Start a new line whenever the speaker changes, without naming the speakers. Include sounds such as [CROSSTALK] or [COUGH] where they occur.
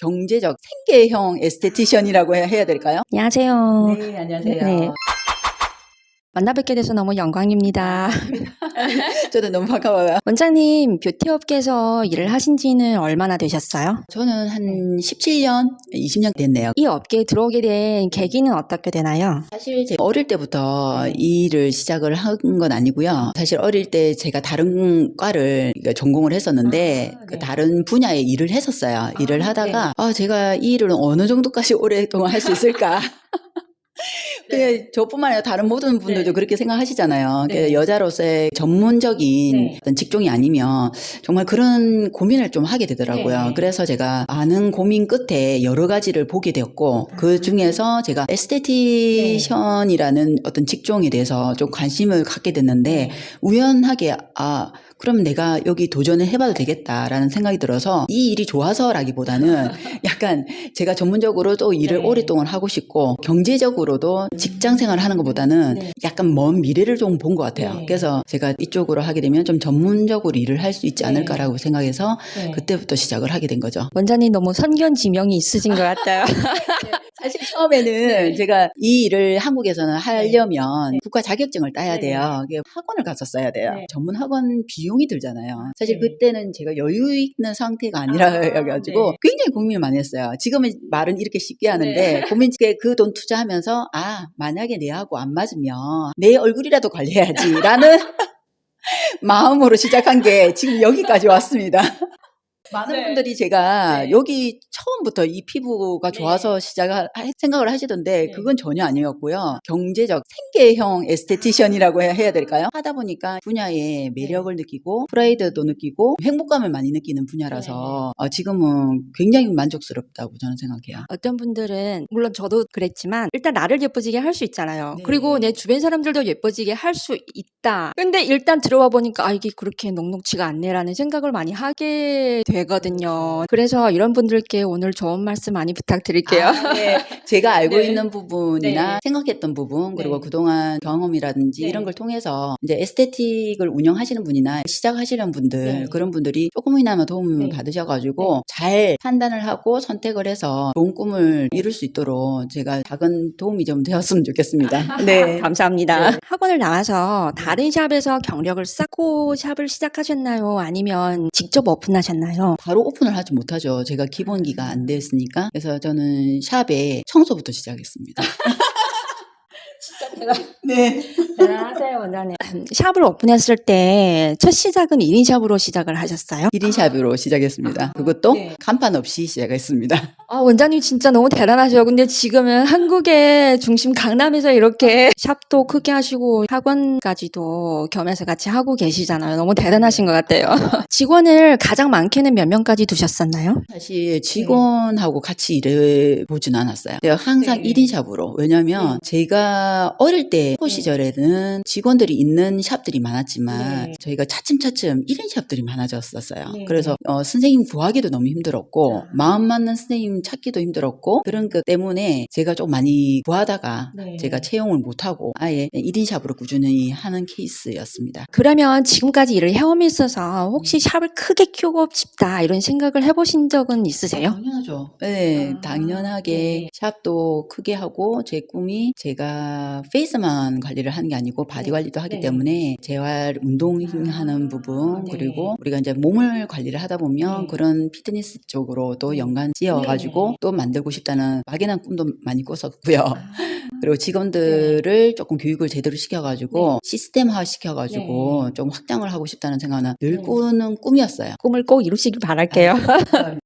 경제적 생계형 에스테티션이라고 해- 해야 될까요?
안녕하세요.
네, 안녕하세요.
네. 만나 뵙게 돼서 너무 영광입니다. [LAUGHS]
저도 너무 반가워요.
원장님, 뷰티 업계에서 일을 하신 지는 얼마나 되셨어요?
저는 한 17년, 20년 됐네요.
이 업계에 들어오게 된 계기는 어떻게 되나요?
사실 제가 어릴 때부터
네.
이 일을 시작을 한 건 아니고요. 사실 어릴 때 제가 다른 과를 그러니까 전공을 했었는데
아,
그
네.
다른 분야의 일을 했었어요. 일을 하다가 아 제가 이 일을 어느 정도까지 오랫동안 할 수 있을까? [LAUGHS] 그 저뿐만 아니라 다른 모든 분들도
네.
그렇게 생각하시잖아요.
네.
그 여자로서의 전문적인
네.
어떤 직종이 아니면 정말 그런 고민을 좀 하게 되더라고요.
네.
그래서 제가 많은 고민 끝에 여러 가지를 보게 되었고
아.
그 중에서 제가 에스테티션이라는 어떤 직종에 대해서 좀 관심을 갖게 됐는데 우연하게 아 그럼 내가 여기 도전을 해봐도 되겠다라는 생각이 들어서 이 일이 좋아서라기보다는 [LAUGHS] 약간 제가 전문적으로 또 일을
네.
오랫동안 하고 싶고 경제적으로도 직장 생활을 하는 것보다는
네.
약간 먼 미래를 좀 본 것 같아요.
네.
그래서 제가 이쪽으로 하게 되면 좀 전문적으로 일을 할 수 있지
네.
않을까라고 생각해서 그때부터 시작을 하게 된 거죠.
원장님 너무 선견 지명이 있으신 것 같아요. [LAUGHS]
사실 처음에는
네.
제가 이 일을 한국에서는 하려면 국가 자격증을 따야
네.
돼요. 학원을 갔었어야 돼요.
네.
전문 학원 비용 이 들잖아요. 사실
네.
그때는 제가 여유 있는 상태가 아니라
아,
가지고
네.
굉장히 고민을 많이 했어요. 지금은 말은 이렇게 쉽게 하는데 [LAUGHS] 고민 그돈 투자하면서 아 만약에 내하고 안 맞으면 내 얼굴이라도 관리해야지라는 [LAUGHS] 마음으로 시작한 게 지금 여기까지 왔습니다. 많은
네.
분들이 제가
네.
여기 처음부터 이 피부가
네.
좋아서 시작을 하- 생각을 하시던데
네.
그건 전혀 아니었고요. 경제적 생계형 에스테티션이라고 해야- 해야 될까요? 하다 보니까 분야의 매력을 느끼고 프라이드도 느끼고 행복감을 많이 느끼는 분야라서 어, 지금은 굉장히 만족스럽다고 저는 생각해요.
어떤 분들은 물론 저도 그랬지만 일단 나를 예뻐지게 할 수 있잖아요.
네.
그리고 내 주변 사람들도 예뻐지게 할 수 있다. 근데 일단 들어와 보니까 아 이게 그렇게 녹록치가 않네라는 생각을 많이 하게 되거든요. 그래서 이런 분들께 오늘 좋은 말씀 많이 부탁드릴게요.
아, 네. 제가 [LAUGHS] 알고
네.
있는 부분이나
네.
생각했던 부분 그리고
네.
그동안 경험이라든지
네.
이런 걸 통해서 이제 에스테틱을 운영하시는 분이나 시작하시는 분들
네.
그런 분들이 조금이나마 도움을
네.
받으셔가지고 잘 판단을 하고 선택을 해서 좋은 꿈을 이룰 수 있도록 제가 작은 도움이 좀 되었으면 좋겠습니다. [LAUGHS] 네.
감사합니다.
네.
학원을 나와서 다른 샵에서 경력을 쌓고 샵을 시작하셨나요? 아니면 직접 오픈하셨나요?
바로 오픈을 하지 못하죠. 제가 기본기가 안 됐으니까. 그래서 저는 샵에 청소부터 시작했습니다. [LAUGHS] [LAUGHS] 네.
대단하세요, 원장님. 샵을 오픈했을 때 첫 시작은 1인 샵으로 시작을 하셨어요?
1인 샵으로 시작했습니다. 그것도
네.
간판 없이 시작했습니다. [LAUGHS]
아, 원장님 진짜 너무 대단하셔요. 근데 지금은 한국의 중심 강남에서 이렇게 샵도 크게 하시고 학원까지도 겸해서 같이 하고 계시잖아요. 너무 대단하신 것 같아요. [LAUGHS] 직원을 가장 많게는 몇 명까지 두셨었나요?
사실 직원하고 같이 일해 보진 않았어요. 제가 항상
네.
1인 샵으로. 왜냐면 제가 어릴 때코
네.
시절에는 직원들이 있는 샵들이 많았지만
네.
저희가 차츰차츰 1인 샵들이 많아졌었어요.
네.
그래서 어, 선생님 구하기도 너무 힘들었고
아.
마음 맞는 선생님 찾기도 힘들었고 그런 것 때문에 제가 좀 많이 구하다가
네.
제가 채용을 못하고 아예 1인 샵으로 꾸준히 하는 케이스였습니다.
그러면 지금까지 일을 해오며 있어서 혹시 샵을 크게 키우고 싶다 이런 생각을 해보신 적은 있으세요?
당연하죠. 네,
아,
당연하게
네.
샵도 크게 하고 제 꿈이 제가 페이스만 관리를 하는 게 아니고 바디
네.
관리도 하기
네.
때문에 재활 운동하는
아,
부분
네.
그리고 우리가 이제 몸을 관리를 하다 보면
네.
그런 피트니스 쪽으로도
네.
연관 지어가지고 또 만들고 싶다는 막연한 꿈도 많이 꿨었고요.
아. [LAUGHS]
그리고 직원들을 조금 교육을 제대로 시켜가지고 시스템화 시켜가지고 좀 확장을 하고 싶다는 생각은 늘
네.
꾸는 꿈이었어요.
꿈을 꼭 이루시길 바랄게요. [LAUGHS]